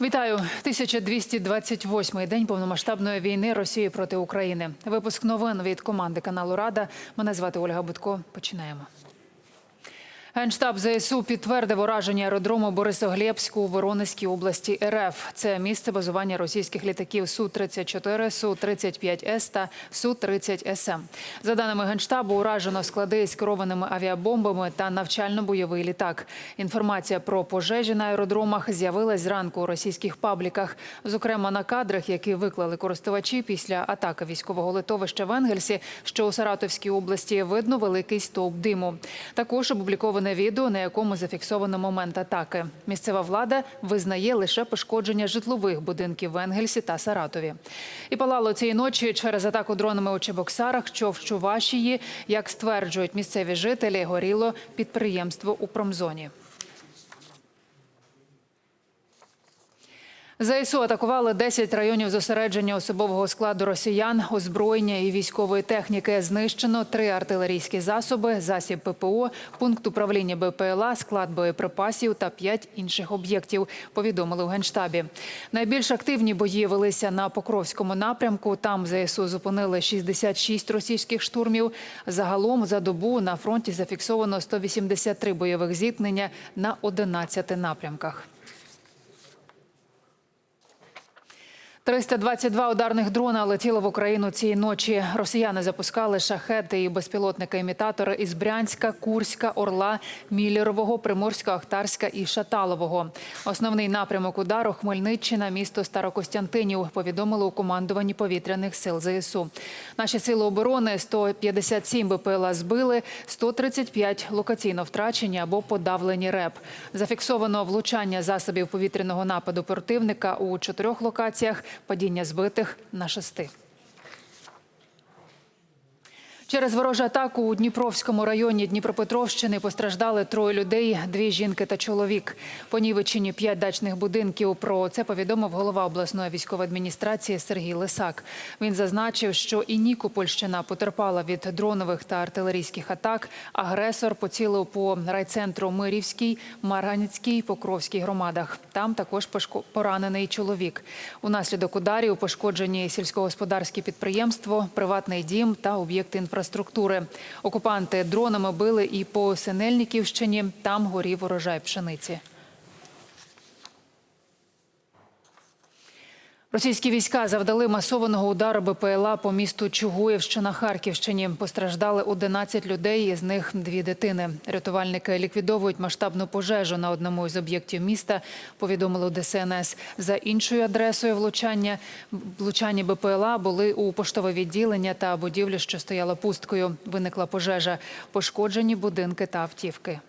Вітаю 1228-й день повномасштабної війни Росії проти України. Випуск новин від команди каналу Рада. Мене звати Ольга Будко. Починаємо. Генштаб ЗСУ підтвердив ураження аеродрому Борисоглєбську у Воронезькій області РФ. Це місце базування російських літаків Су-34, Су-35С та Су-30СМ. За даними Генштабу, уражено склади з керованими авіабомбами та навчально-бойовий літак. Інформація про пожежі на аеродромах з'явилась зранку у російських пабліках. Зокрема, на кадрах, які виклали користувачі після атаки військового литовища в Енгельсі, що у Саратовській області, видно великий стовп диму. Також опубліковане відео, на якому зафіксовано момент атаки. Місцева влада визнає лише пошкодження житлових будинків в Енгельсі та Саратові. І палало цієї ночі через атаку дронами у Чебоксарах, що в Чувашії, як стверджують місцеві жителі, горіло підприємство у промзоні. ЗСУ атакували 10 районів зосередження особового складу росіян, озброєння і військової техніки. Знищено три артилерійські засоби, засіб ППО, пункт управління БПЛА, склад боєприпасів та п'ять інших об'єктів. Повідомили у генштабі. Найбільш активні бої велися на Покровському напрямку. Там ЗСУ зупинили 66 російських штурмів. Загалом за добу на фронті зафіксовано 183 бойових зіткнення на 11 напрямках. 322 ударних дрона летіли в Україну цієї ночі. Росіяни запускали шахети і безпілотники-імітатори із Брянська, Курська, Орла, Міллєрового, Приморська, Ахтарська і Шаталового. Основний напрямок удару Хмельниччина, місто Старокостянтинів. Повідомили у командуванні повітряних сил ЗСУ. Наші сили оборони 157 БПЛА збили, 135 локаційно втрачені або подавлені РЕП. Зафіксовано влучання засобів повітряного нападу противника у чотирьох локаціях падіння збитих на шести. Через ворожу атаку у Дніпровському районі Дніпропетровщини постраждали троє людей: дві жінки та чоловік. Понівечені п'ять дачних будинків. Про це повідомив голова обласної військової адміністрації Сергій Лисак. Він зазначив, що і Нікопольщина потерпала від дронових та артилерійських атак. Агресор поцілив по райцентру Мирівській, Марганецькій, Покровській громадах. Там також поранений чоловік. Унаслідок ударів пошкоджені сільськогосподарські підприємство, приватний дім та об'єкти інфраструктури. Окупанти дронами били і по Синельниківщині. Там горів урожай пшениці. Російські війська завдали масованого удару БПЛА по місту Чугуїв, що на Харківщині. Постраждали 11 людей, із них дві дитини. Рятувальники ліквідовують масштабну пожежу на одному із об'єктів міста. Повідомили ДСНС. За іншою адресою влучання влучання БПЛА були у поштове відділення та будівлю, що стояла пусткою. Виникла пожежа. Пошкоджені будинки та автівки.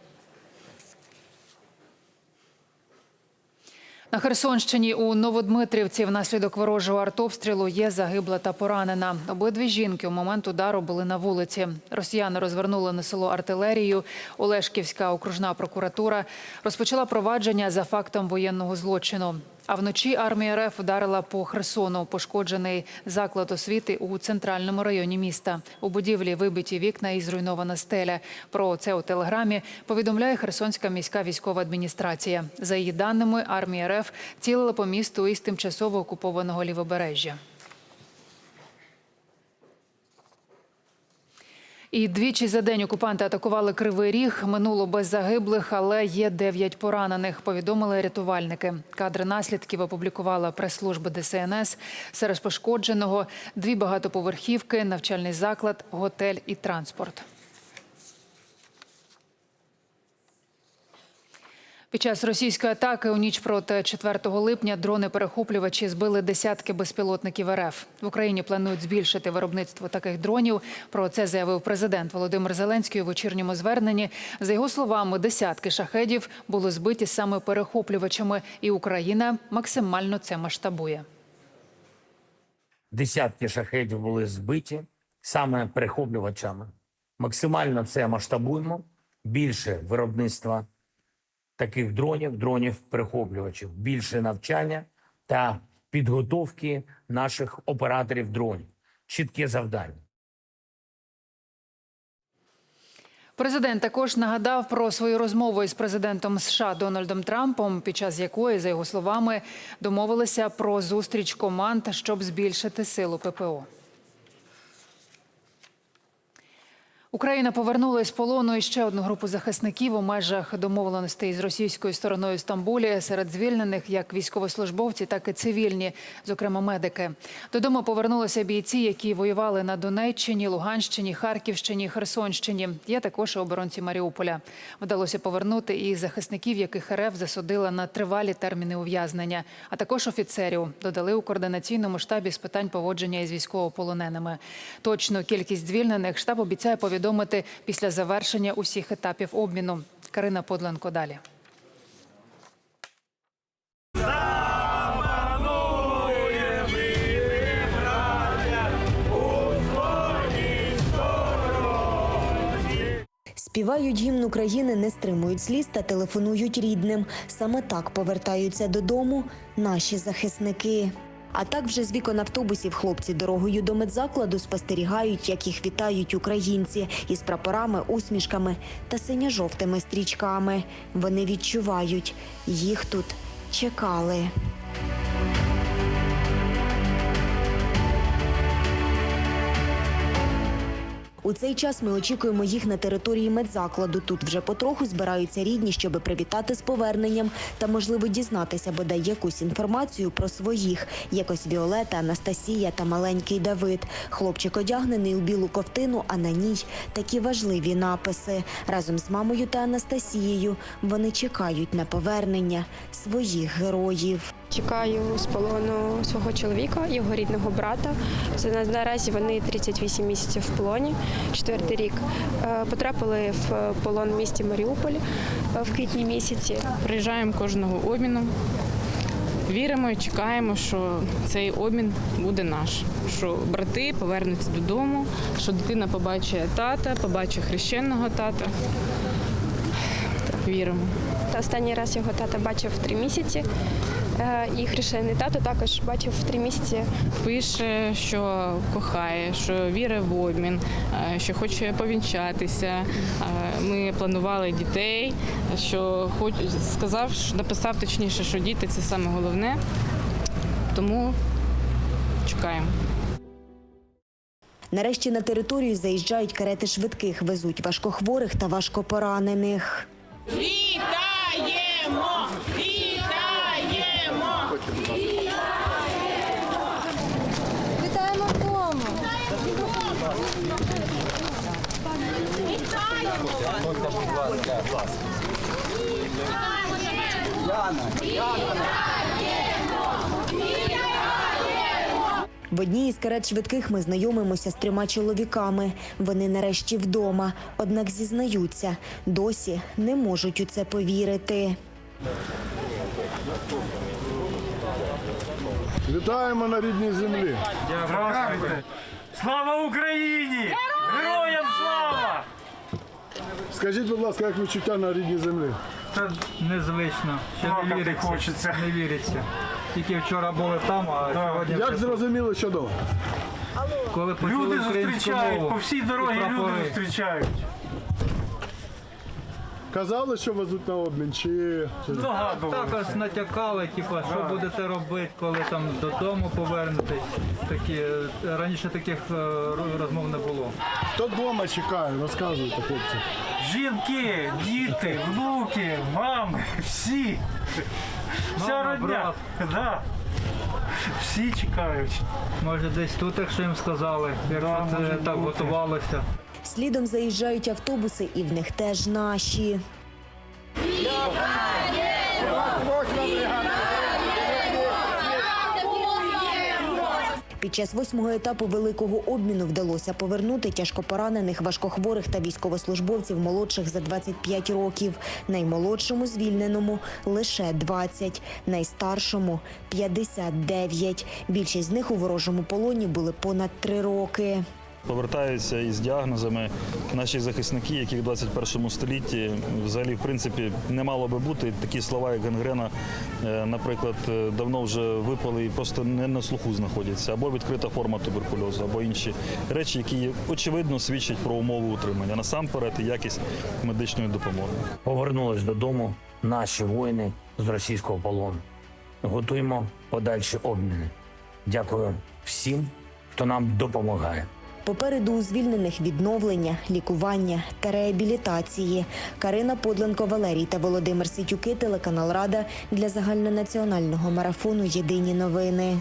На Херсонщині у Новодмитрівці внаслідок ворожого артобстрілу є загибла та поранена. Обидві жінки у момент удару були на вулиці. Росіяни розвернули на село артилерію. Олешківська окружна прокуратура розпочала провадження за фактом воєнного злочину. А вночі армія РФ вдарила по Херсону. Пошкоджений заклад освіти у центральному районі міста. У будівлі вибиті вікна і зруйнована стеля. Про це у телеграмі повідомляє Херсонська міська військова адміністрація. За її даними, армія РФ цілила по місту із тимчасово окупованого лівобережжя. І двічі за день окупанти атакували Кривий Ріг. Минуло без загиблих, але є дев'ять поранених. Повідомили рятувальники. Кадри наслідків опублікувала прес-служба ДСНС. Серед пошкодженого дві багатоповерхівки, навчальний заклад, готель і транспорт. Під час російської атаки у ніч проти 4 липня дрони-перехоплювачі збили десятки безпілотників РФ. В Україні планують збільшити виробництво таких дронів. Про це заявив президент Володимир Зеленський у вечірньому зверненні. За його словами, десятки шахедів були збиті саме перехоплювачами, і Україна максимально це масштабує. Десятки шахедів були збиті саме перехоплювачами. Максимально це масштабуємо. Більше виробництва таких дронів, дронів-перехоплювачів, більше навчання та підготовки наших операторів дронів. Чітке завдання. Президент також нагадав про свою розмову із президентом США Дональдом Трампом, під час якої, за його словами, домовилися про зустріч команд, щоб збільшити силу ППО. Україна повернула з полону іще одну групу захисників у межах домовленостей з російською стороною Стамбулі. Серед звільнених як військовослужбовці, так і цивільні, зокрема медики. Додому повернулися бійці, які воювали на Донеччині, Луганщині, Харківщині, Херсонщині. Є також оборонці Маріуполя. Вдалося повернути і захисників, яких РФ засудила на тривалі терміни ув'язнення, а також офіцерів. Додали у координаційному штабі з питань поводження із військовополоненими. Точну кількість звільнених штаб обіцяє повідомити після завершення усіх етапів обміну. Карина Подленко далі. Співають гімн України, не стримують сліз та телефонують рідним. Саме так повертаються додому наші захисники. А так вже з вікон автобусів хлопці дорогою до медзакладу спостерігають, як їх вітають українці із прапорами, усмішками та синьо-жовтими стрічками. Вони відчувають, їх тут чекали. У цей час ми очікуємо їх на території медзакладу. Тут вже потроху збираються рідні, щоби привітати з поверненням та, можливо, дізнатися бодай якусь інформацію про своїх. Якось Віолета, Анастасія та маленький Давид. Хлопчик одягнений у білу ковтину, а на ній такі важливі написи. Разом з мамою та Анастасією вони чекають на повернення своїх героїв. Чекаю з полону свого чоловіка, його рідного брата. Це Наразі вони 38 місяців в полоні, четвертий рік. Е, Потрапили в полон в місті Маріуполь е, в квітні місяці. Приїжджаємо кожного обміну. Віримо і чекаємо, що цей обмін буде наш. Що брати повернуться додому, що дитина побачить тата, побачить хрещеного тата. Віримо. Та Останній раз його тата бачив три місяці. Е, І тато також бачив в три місяці. Пише, що кохає, що вірить в обмін, е, що хоче повінчатися. Е, Ми планували дітей, що хоч сказав, що- написав точніше, що діти це саме головне. Тому чекаємо. Нарешті на територію заїжджають карети швидких, везуть важкохворих та важкопоранених. Вітаємо! Вітаємо! Вітаємо вдома. В одній із карет швидких ми знайомимося з трьома чоловіками. Вони нарешті вдома, однак зізнаються, досі не можуть у це повірити. Вітаємо на рідній землі. Здравствуйте! Слава Україні! Героям слава! Скажіть, будь ласка, як відчуття на рідній землі? Це незвично. Ще не віриться. Хочеться. Не віриться. Тільки вчора були там, а сьогодні Як вже- зрозуміли, що коли почули Люди українську зустрічають, мову по всій і дорозі люди прапори. зустрічають. Казали, що везуть на обмін, чи. Догадувалися. Також натякали, типу, що будете робити, коли там додому повернетесь. Такі, е, раніше таких е, розмов не було. хто вдома чекає? Розказуйте, хлопці. Жінки, діти, внуки, мами, всі. Вся Мама, родня. Да. Всі чекають. Може десь тут, якщо їм сказали, якщо Да, це може так бути. готувалося. Слідом заїжджають автобуси, і в них теж наші. Під час восьмого етапу великого обміну вдалося повернути тяжкопоранених, важкохворих та військовослужбовців молодших за 25 років. Наймолодшому звільненому лише 20, найстаршому 59. Більшість з них у ворожому полоні були понад три роки. Повертаються із діагнозами наші захисники, яких в 21 столітті взагалі в принципі не мало би бути. Такі слова, як гангрена, е, наприклад, е, давно вже випали і просто не на слуху знаходяться, або відкрита форма туберкульозу, або інші речі, які очевидно свідчать про умови утримання. Насамперед і якість медичної допомоги. Повернулись додому наші воїни з російського полону. Готуємо подальші обміни. Дякую всім, хто нам допомагає. Попереду у звільнених відновлення, лікування та реабілітації. Карина Подленко, Валерій та Володимир Ситюки, телеканал Рада для загальнонаціонального марафону Єдині новини.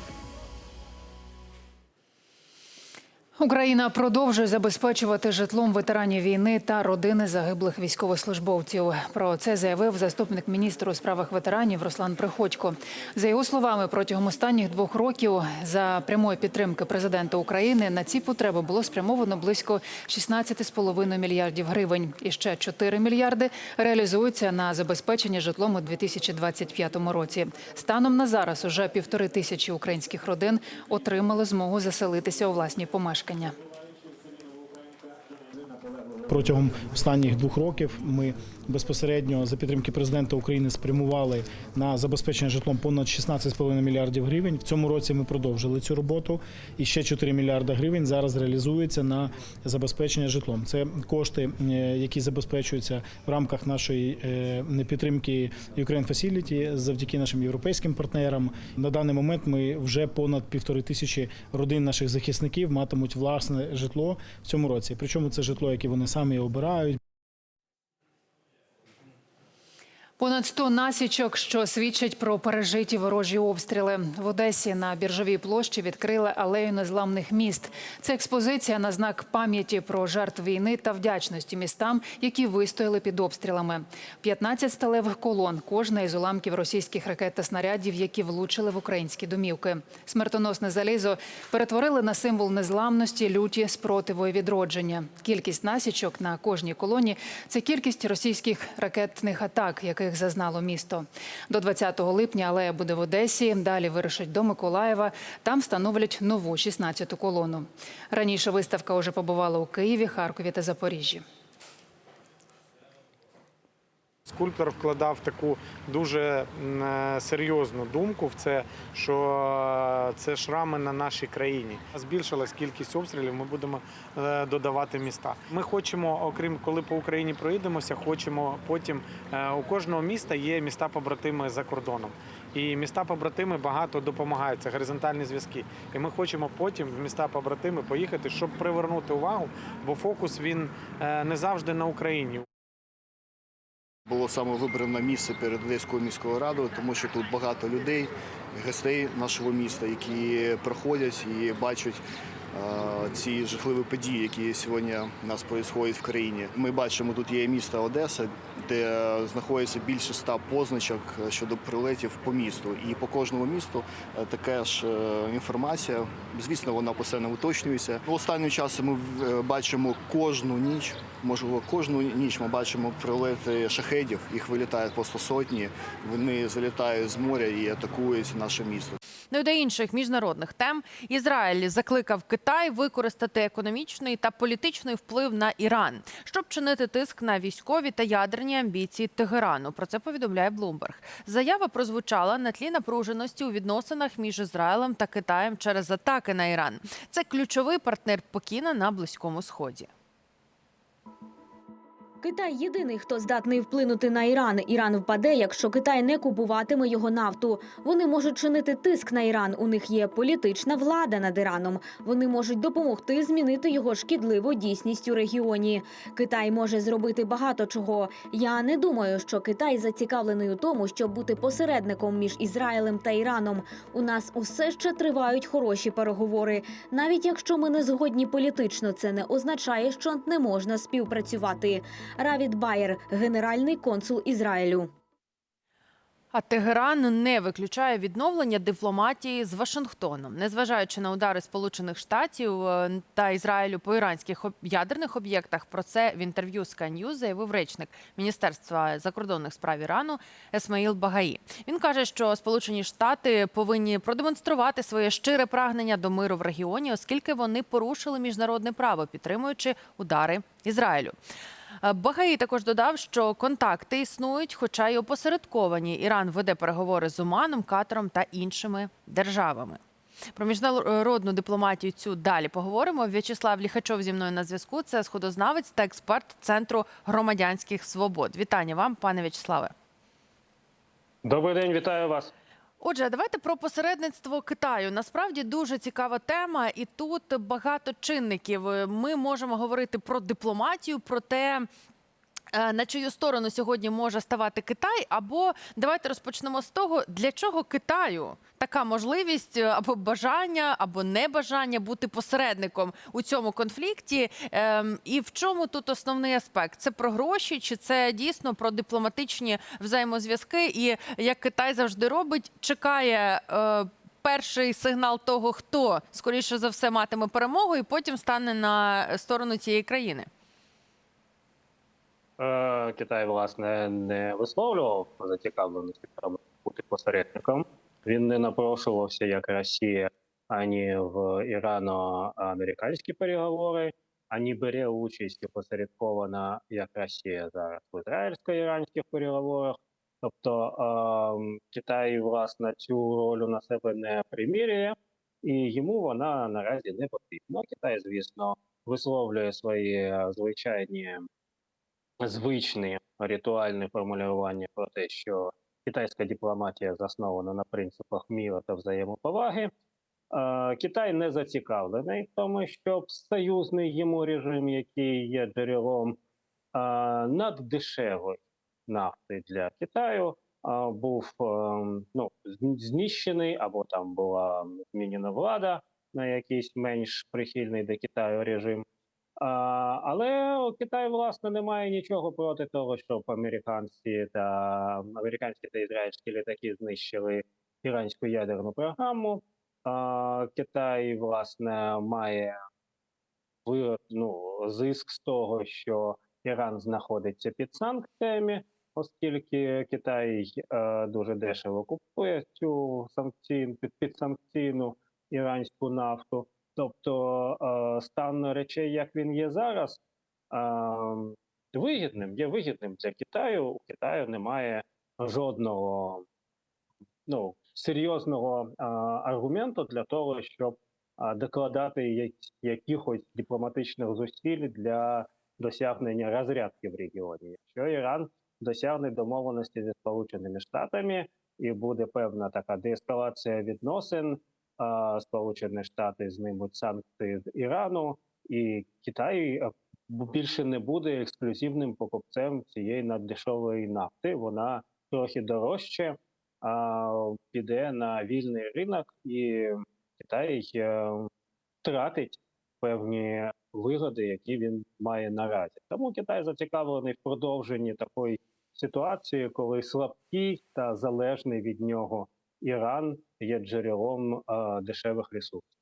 Україна продовжує забезпечувати житлом ветеранів війни та родини загиблих військовослужбовців. Про це заявив заступник міністра у справах ветеранів Руслан Приходько. За його словами, протягом останніх двох років за прямої підтримки президента України на ці потреби було спрямовано близько 16,5 мільярдів гривень. І ще 4 мільярди реалізуються на забезпечення житлом у 2025 році. Станом на зараз уже півтори тисячі українських родин отримали змогу заселитися у власні помешкання. Рішення. Протягом останніх двох років ми безпосередньо за підтримки президента України спрямували на забезпечення житлом понад 16,5 мільярдів гривень. В цьому році ми продовжили цю роботу. І ще 4 мільярди гривень зараз реалізується на забезпечення житлом. Це кошти, е, які забезпечуються в рамках нашої е, підтримки Ukraine Facility завдяки нашим європейським партнерам. На даний момент ми вже понад півтори тисячі родин наших захисників матимуть власне житло в цьому році. Причому це житло, яке вони самі обирають. Понад 100 насічок, що свідчать про пережиті ворожі обстріли. В Одесі на біржовій площі відкрили алею незламних міст. Це експозиція на знак пам'яті про жертв війни та вдячності містам, які вистояли під обстрілами. 15 сталевих колон, кожна із уламків російських ракет та снарядів, які влучили в українські домівки. Смертоносне залізо перетворили на символ незламності, люті, спротиву і відродження. Кількість насічок на кожній колоні це кількість російських ракетних атак, яких зазнало місто. До 20 липня алея буде в Одесі. Далі вирушать до Миколаєва. Там встановлять нову 16-ту колону. Раніше виставка уже побувала у Києві, Харкові та Запоріжжі. Скульптор вкладав таку дуже е, серйозну думку в це, що е, це шрами на нашій країні. Збільшилась кількість обстрілів. Ми будемо е, додавати міста. Ми хочемо, окрім коли по Україні проїдемося, хочемо потім у кожного міста є міста побратими за кордоном. І міста побратими багато допомагають. Це горизонтальні зв'язки. І ми хочемо потім в міста побратими поїхати, щоб привернути увагу, бо фокус він не завжди на Україні. Було саме вибрано місце перед Одеською міською радою, тому що тут багато людей, гостей нашого міста, які приходять і бачать ці жахливі події, які сьогодні у нас відбуваються в країні. Ми бачимо, тут є місто Одеса, де знаходиться більше ста позначок щодо прильотів по місту. І по кожному місту е, така ж е, інформація. Звісно, вона постійно уточнюється. Останнім часом ми е, бачимо кожну ніч, можливо, кожну ніч ми бачимо прильоти шахедів. Їх вилітає просто сотні. Вони залітають з моря і атакують наше місто. Ну і до інших міжнародних тем Ізраїль закликав Китай використати економічний та політичний вплив на Іран, щоб чинити тиск на військові та ядерні амбіції Тегерану. Про це повідомляє Блумберг. Заява прозвучала на тлі напруженості у відносинах між Ізраїлем та Китаєм через атаки на Іран. Це ключовий партнер Пекіна на близькому сході. Китай єдиний, хто здатний вплинути на Іран. Іран впаде, якщо Китай не купуватиме його нафту. Вони можуть чинити тиск на Іран. У них є політична влада над Іраном. Вони можуть допомогти змінити його шкідливу дійсність у регіоні. Китай може зробити багато чого. Я не думаю, що Китай зацікавлений у тому, щоб бути посередником між Ізраїлем та Іраном. У нас усе ще тривають хороші переговори. Навіть якщо ми не згодні політично, це не означає, що не можна співпрацювати. Равід Байер, генеральний консул Ізраїлю. А Тегеран не виключає відновлення дипломатії з Вашингтоном, незважаючи на удари Сполучених Штатів е, та Ізраїлю по іранських ядерних об'єктах. Про це в інтерв'ю News заявив речник Міністерства закордонних справ Ірану Есмаїл Багаї. Він каже, що Сполучені Штати повинні продемонструвати своє щире прагнення до миру в регіоні, оскільки вони порушили міжнародне право, підтримуючи удари Ізраїлю. Е, Багаї також додав, що контакти існують, хоча й опосередковані. Іран веде переговори з Оманом, Катаром та іншими державами. Про міжнародну дипломатію цю далі поговоримо. В'ячеслав Ліхачов зі мною на зв'язку. Це сходознавець та експерт Центру громадянських свобод. Вітання вам, пане В'ячеславе. Добрий день, вітаю вас. Отже, давайте про посередництво Китаю. Насправді дуже цікава тема, і тут багато чинників. Ми можемо говорити про дипломатію, про те. Е, На чию сторону сьогодні може ставати Китай? Або давайте розпочнемо з того, для чого Китаю така можливість е, або бажання, або небажання бути посередником у цьому конфлікті. Ем, І в чому тут основний аспект? Це про гроші, чи це дійсно про дипломатичні взаємозв'язки? І як Китай завжди робить, чекає. е, Перший сигнал того, хто скоріше за все матиме перемогу, і потім стане на сторону цієї країни. Е, Китай, власне, не висловлював зацікавленості бути посередником. Він не напрошувався, як Росія, ані в ірано-американські переговори, ані бере участь опосередковано, як Росія зараз в ізраїльсько-іранських переговорах. Тобто е, Китай, власне, цю роль на себе не примірює, і йому вона наразі не потрібна. Китай, звісно, висловлює свої звичайні звичні ритуальні формулювання про те, що китайська дипломатія заснована на принципах міра та взаємоповаги. Китай не зацікавлений в тому, щоб союзний йому режим, який є джерелом наддешевої нафти для Китаю, був ну, знищений або там була змінена влада на якийсь менш прихильний до Китаю режим. Але Китай, власне, не має нічого проти того, щоб американці та американські та ізраїльські літаки знищили іранську ядерну програму. А, Китай, власне, має ну, зиск з того, що Іран знаходиться під санкціями, оскільки Китай е, дуже дешево купує цю санкційну під, підсанкційну іранську нафту. Тобто е, стан речей, як він є зараз, е, вигідним, є вигідним для Китаю. У Китаю немає жодного ну, серйозного е, аргументу для того, щоб докладати якихось дипломатичних зусиль для досягнення розрядки в регіоні. Якщо Іран досягне домовленості зі Сполученими Штатами і буде певна така деескалація відносин, Сполучені Штати знімуть санкції з Ірану, і Китай е, більше не буде ексклюзивним покупцем цієї наддешевої нафти. Вона трохи дорожче, піде на вільний ринок, і Китай е, втратить певні вигоди, які він має наразі. Тому Китай зацікавлений в продовженні такої ситуації, коли слабкий та залежний від нього Іран є джерелом дешевих ресурсів.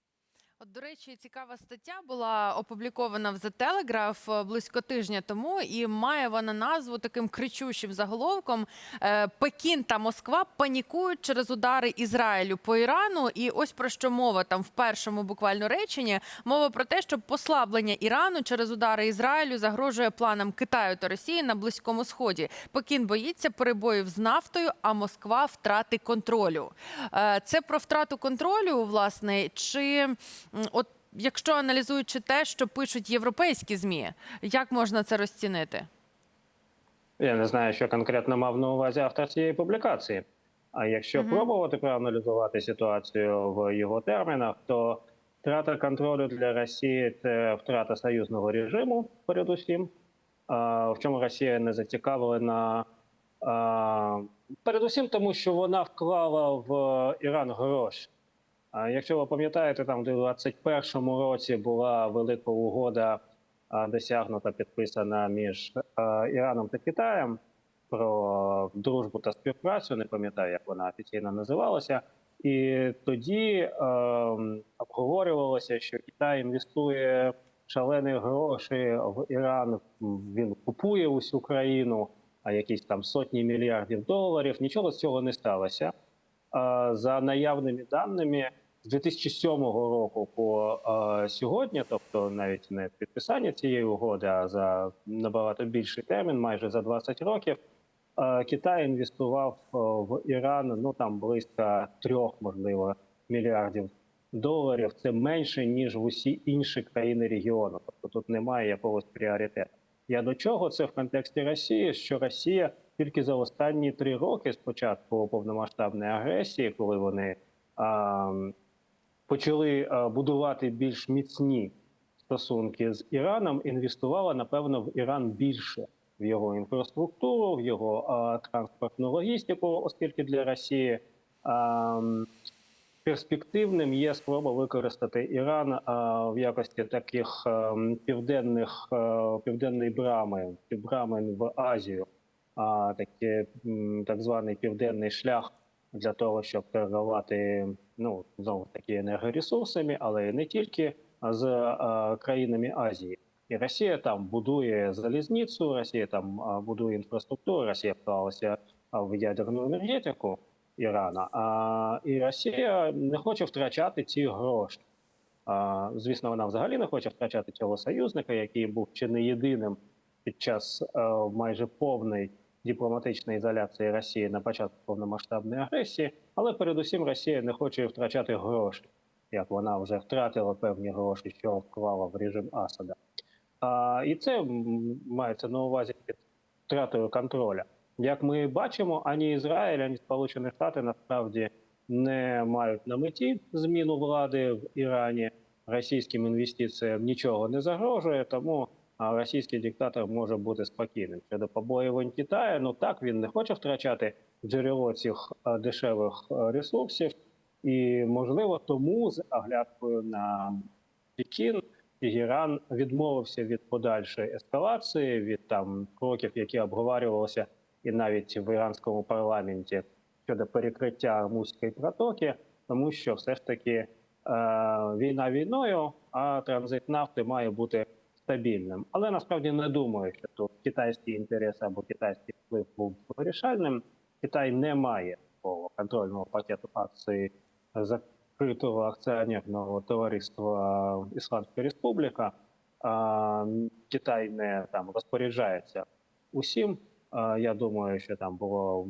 От, до речі, цікава стаття була опублікована в The Telegraph е, близько тижня тому, і має вона назву таким кричущим заголовком: е, Пекін та Москва панікують через удари Ізраїлю по Ірану. І ось про що мова там в першому буквально реченні. Мова про те, що послаблення Ірану через удари Ізраїлю загрожує планам Китаю та Росії на Близькому Сході. Пекін боїться перебоїв з нафтою, а Москва втрати контролю. Е, Це про втрату контролю, власне, чи от якщо аналізуючи те, що пишуть європейські змі, як можна це розцінити? Я не знаю, що конкретно мав на увазі автор цієї публікації. А якщо Мгм. пробувати проаналізувати ситуацію в його термінах, то втрата контролю для Росії це втрата союзного режиму, передусім. В чому Росія не зацікавлена? Передусім, тому що вона вклала в Іран гроші. Якщо ви пам'ятаєте, там в 2021 році була велика угода досягнута, підписана між Іраном та Китаєм. про дружбу та співпрацю. Не пам'ятаю, як вона офіційно називалася. І тоді е, обговорювалося, що Китай інвестує шалені гроші в Іран. Він купує усю країну, а якісь там сотні мільярдів доларів. Нічого з цього не сталося. Е, За наявними даними, з 2007 року по е, сьогодні, тобто навіть не підписання цієї угоди, а за набагато більший термін, майже за 20 років. Е, Китай інвестував в Іран ну там близько трьох, можливо, мільярдів доларів. Це менше ніж в усі інші країни регіону. Тобто тут немає якогось пріоритету. Я до чого це в контексті Росії? Що Росія тільки за останні три роки, з початку повномасштабної агресії, коли вони а, почали будувати більш міцні стосунки з Іраном, інвестувала напевно в Іран більше в його інфраструктуру, в його а, транспортну логістику, оскільки для Росії а, перспективним є спроба використати Іран а, в якості таких а, південних а, південної брами, брами в Азію, а таке так званий південний шлях для того, щоб торгувати ну знову ж таки енергоресурсами, але не тільки з а, країнами Азії. І Росія там будує залізницю, Росія там будує інфраструктуру, Росія вклалася в ядерну енергетику Ірана. А, і Росія не хоче втрачати ці гроші. А, звісно, вона взагалі не хоче втрачати цього союзника, який був чи не єдиним під час а, майже повної дипломатичної ізоляції Росії на початку повномасштабної агресії, але передусім Росія не хоче втрачати гроші, як вона вже втратила певні гроші, що вклала в режим Асада. А, і це мається на увазі під втратою контроля. Як ми бачимо, ані Ізраїль, ані Сполучені Штати насправді не мають на меті зміну влади в Ірані. Російським інвестиціям нічого не загрожує, тому російський диктатор може бути спокійним. Щодо побоювань Китаю, ну так він не хоче втрачати джерело цих дешевих ресурсів, і можливо тому з оглядкою на Пекін Іран відмовився від подальшої ескалації, від там кроків, які обговорювалися і навіть в іранському парламенті щодо перекриття Армузької протоки, тому що все ж таки е, війна війною, а транзит нафти має бути стабільним. Але насправді не думаю, що тут китайські інтереси або китайський вплив був вирішальним. Китай не має такого контрольного пакету акцій закритого акціонерного товариства Ісламська Республіка. Китай не там розпоряджається усім. Я думаю, що там було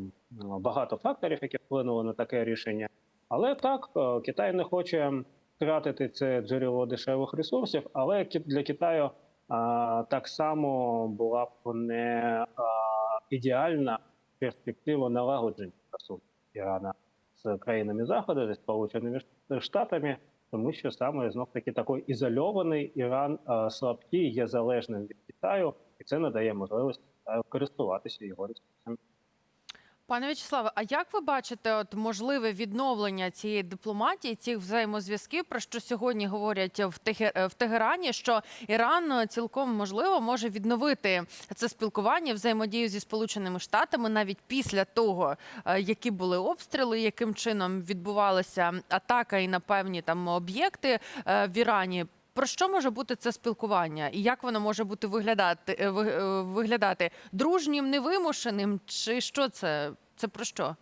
багато факторів, які вплинули на таке рішення. Але так, е, Китай не хоче втратити це джерело дешевих ресурсів, але для Китаю так само була б не ідеальна перспектива налагодження стосунків Ірана з країнами Заходу, зі Сполученими Штатами, тому що саме знов таки такий ізольований Іран слабкий, є залежним від Китаю, і це надає можливість Китаю користуватися його ресурсами. Пане В'ячеславе, а як ви бачите от можливе відновлення цієї дипломатії, цих взаємозв'язків, про що сьогодні говорять в в Тегерані, що Іран е, цілком можливо може відновити це спілкування, взаємодію зі Сполученими Штатами навіть після того, е, які були обстріли, яким чином відбувалася атака і на певні там об'єкти е, в Ірані. Про що може бути це спілкування, і як воно може бути виглядати е, е, виглядати дружнім, невимушеним, чи що це? Це про що?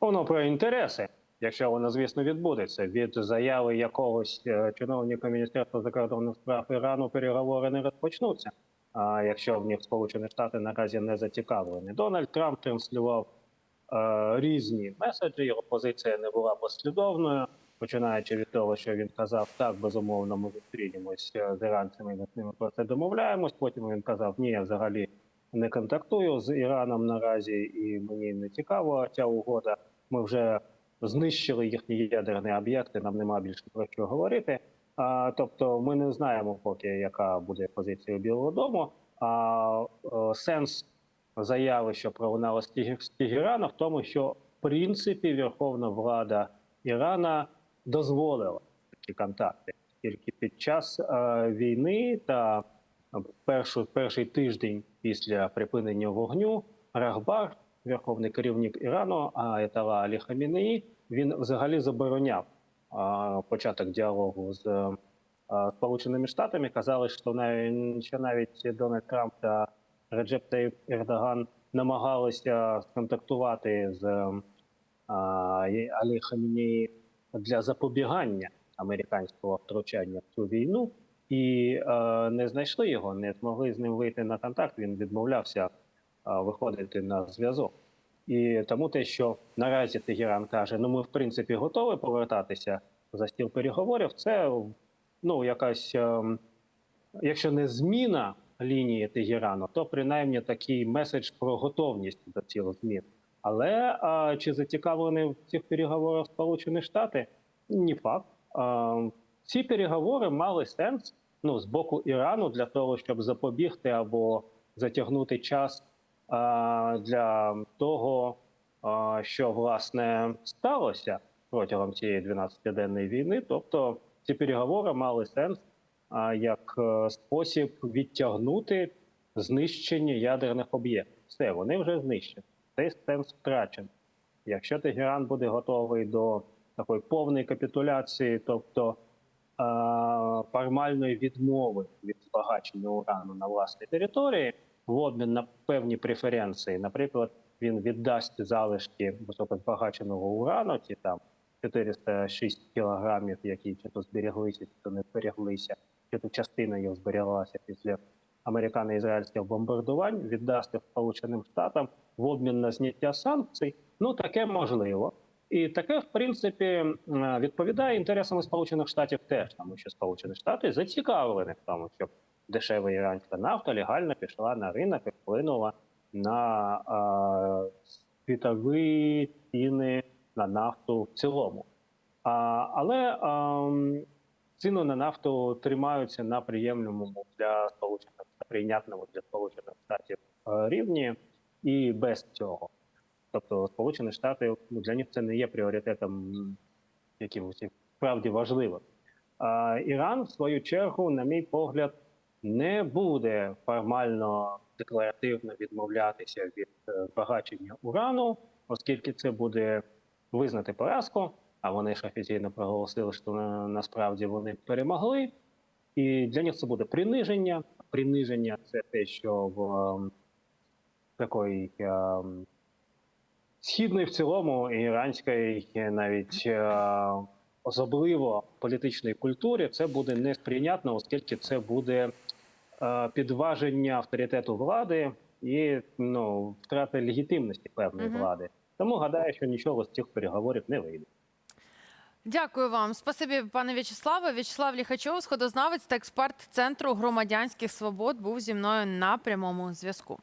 Воно про інтереси, якщо воно, звісно, відбудеться. Від заяви якогось е, чиновника Міністерства закордонних справ Ірану переговори не розпочнуться. А якщо в них Сполучені Штати наразі не зацікавлені, Дональд Трамп транслював е, різні меседжі. Його позиція не була послідовною, починаючи від того, що він казав, так безумовно, ми зустрінемось з іранцями, ми з ними про це домовляємось. Потім він казав, ні, я взагалі не контактую з Іраном наразі, і мені не цікава ця угода. Ми вже знищили їхні ядерні об'єкти. Нам нема більше про що говорити. А, тобто, ми не знаємо поки, яка буде позиція Білого Дому. А е, сенс заяви, що пролунала з Тегі- в тому, що в принципі верховна влада Ірана дозволила такі контакти, тільки під час е, війни та першу, перший тиждень після припинення вогню Рахбар, верховний керівник Ірану, Аятала Алі Хамінеї, він взагалі забороняв початок діалогу з а, Сполученими Штатами. Казали, що навіть, що навіть Дональд Трамп та Реджеп Таїп Ердоган намагалися сконтактувати з Алі Хамінеї для запобігання американського втручання в цю війну і е, не знайшли його, не змогли з ним вийти на контакт. Він відмовлявся е, виходити на зв'язок. І тому те, що наразі Тегеран каже, ну ми в принципі готові повертатися за стіл переговорів, це ну якась, е, якщо не зміна лінії Тегерану, то принаймні такий меседж про готовність до цих змін. Але а, чи зацікавлені в цих переговорах Сполучені Штати? Ні факт. А, ці переговори мали сенс ну, з боку Ірану для того, щоб запобігти або затягнути час а, для того, а, що власне сталося протягом цієї 12-денної війни. Тобто ці переговори мали сенс а, як е, спосіб відтягнути знищення ядерних об'єктів. Все, вони вже знищені. Цей сенс втрачений. Якщо Тегеран буде готовий до такої повної капітуляції, тобто формальної відмови від збагачення урану на власній території в обмін на певні преференції, наприклад, він віддасть залишки високозбагаченого урану, ті там 406 кілограмів, які чи то зберіглися, чи то не зберіглися, чи то частина їх зберіглася після американо-ізраїльських бомбардувань, віддасти Сполученим Штатам в обмін на зняття санкцій. Ну таке можливо. І таке, в принципі, відповідає інтересам Сполучених Штатів теж, тому що Сполучені Штати зацікавлені в тому, щоб дешева іранська нафта легально пішла на ринок і вплинула на а, світові ціни на нафту в цілому. А, але а, м, ціни на нафту тримаються на приємному для сполучених прийнятному для сполучених штатів е, рівні, і без цього. Тобто, Сполучені Штати ну, для них це не є пріоритетом якимось справді важливим. А Іран, в свою чергу, на мій погляд, не буде формально декларативно відмовлятися від е, збагачення урану, оскільки це буде визнати поразку. А вони ж офіційно проголосили, що на, насправді вони перемогли. І для них це буде приниження. Приниження це те, що в ем, такої ем, східної в цілому і іранської навіть е, особливо політичної культурі це буде несприйнятно, оскільки це буде е, підваження авторитету влади і ну, втрата легітимності певної Мгм. влади. Тому гадаю, що нічого з цих переговорів не вийде. Дякую вам. Спасибі, пане В'ячеславе. В'ячеслав Ліхачов, сходознавець та експерт Центру громадянських свобод, був зі мною на прямому зв'язку.